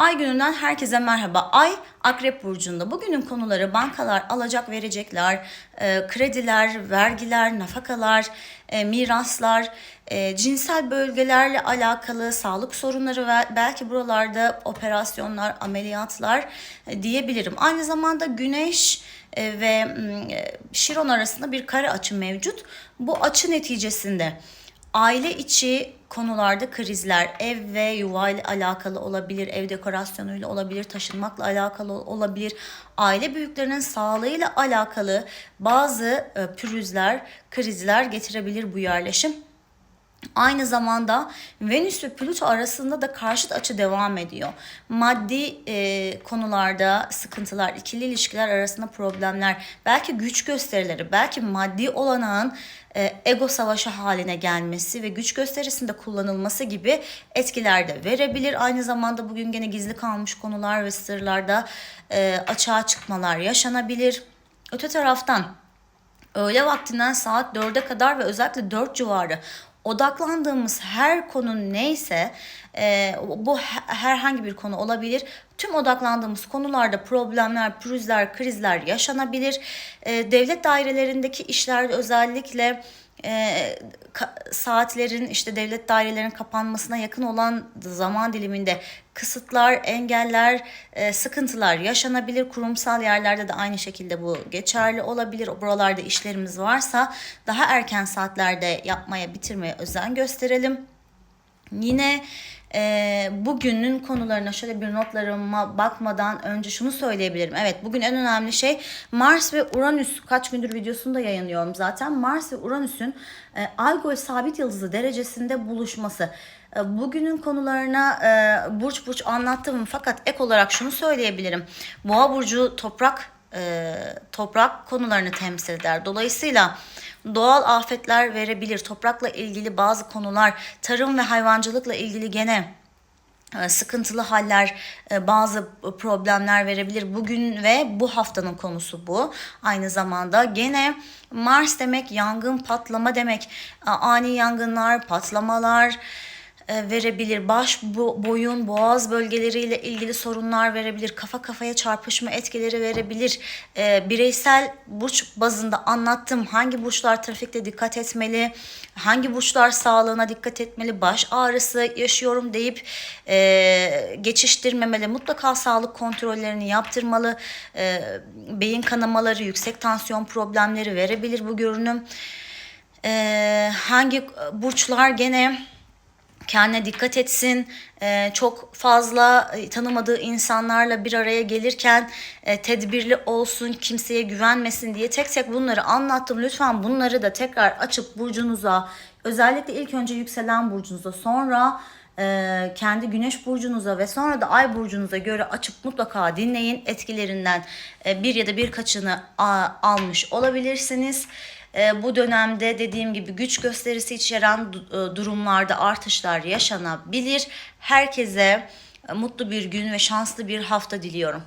Ay gününden herkese merhaba. Ay Akrep Burcu'nda. Bugünün konuları bankalar, alacak verecekler, e, krediler, vergiler, nafakalar, e, miraslar, e, cinsel bölgelerle alakalı sağlık sorunları ve belki buralarda operasyonlar, ameliyatlar e, diyebilirim. Aynı zamanda güneş e, ve mm, e, Şiron arasında bir kare açı mevcut. Bu açı neticesinde aile içi konularda krizler, ev ve yuva ile alakalı olabilir, ev dekorasyonuyla olabilir, taşınmakla alakalı olabilir, aile büyüklerinin sağlığıyla alakalı bazı e, pürüzler, krizler getirebilir bu yerleşim. Aynı zamanda Venüs ve Plüto arasında da karşıt açı devam ediyor. Maddi e, konularda sıkıntılar, ikili ilişkiler arasında problemler, belki güç gösterileri, belki maddi olanağın e, ego savaşı haline gelmesi ve güç gösterisinde kullanılması gibi etkiler de verebilir. Aynı zamanda bugün gene gizli kalmış konular ve sırlarda e, açığa çıkmalar yaşanabilir. Öte taraftan öğle vaktinden saat 4'e kadar ve özellikle 4 civarı odaklandığımız her konu neyse e, bu herhangi bir konu olabilir. Tüm odaklandığımız konularda problemler, pürüzler, krizler yaşanabilir. E, devlet dairelerindeki işlerde özellikle e, saatlerin işte devlet dairelerinin kapanmasına yakın olan zaman diliminde kısıtlar, engeller, e, sıkıntılar yaşanabilir. Kurumsal yerlerde de aynı şekilde bu geçerli olabilir. Buralarda işlerimiz varsa daha erken saatlerde yapmaya, bitirmeye özen gösterelim. Yine e, bugünün konularına şöyle bir notlarıma bakmadan önce şunu söyleyebilirim. Evet bugün en önemli şey Mars ve Uranüs kaç gündür videosunu da yayınlıyorum zaten. Mars ve Uranüs'ün e, Algol sabit yıldızı derecesinde buluşması. E, bugünün konularına e, burç burç anlattım fakat ek olarak şunu söyleyebilirim. Boğa burcu toprak e, toprak konularını temsil eder. Dolayısıyla doğal afetler verebilir. Toprakla ilgili bazı konular, tarım ve hayvancılıkla ilgili gene e, sıkıntılı haller, e, bazı problemler verebilir. Bugün ve bu haftanın konusu bu. Aynı zamanda gene Mars demek yangın, patlama demek. Ani yangınlar, patlamalar, verebilir. Baş, boyun, boğaz bölgeleriyle ilgili sorunlar verebilir. Kafa kafaya çarpışma etkileri verebilir. E, bireysel burç bazında anlattım. Hangi burçlar trafikte dikkat etmeli? Hangi burçlar sağlığına dikkat etmeli? Baş ağrısı yaşıyorum deyip e, geçiştirmemeli. Mutlaka sağlık kontrollerini yaptırmalı. E, beyin kanamaları, yüksek tansiyon problemleri verebilir bu görünüm. E, hangi burçlar gene kendine dikkat etsin. Ee, çok fazla e, tanımadığı insanlarla bir araya gelirken e, tedbirli olsun, kimseye güvenmesin diye tek tek bunları anlattım. Lütfen bunları da tekrar açıp burcunuza, özellikle ilk önce yükselen burcunuza, sonra e, kendi güneş burcunuza ve sonra da ay burcunuza göre açıp mutlaka dinleyin. Etkilerinden e, bir ya da birkaçını a, almış olabilirsiniz. E, bu dönemde dediğim gibi güç gösterisi içeren e, durumlarda artışlar yaşanabilir. Herkese e, mutlu bir gün ve şanslı bir hafta diliyorum.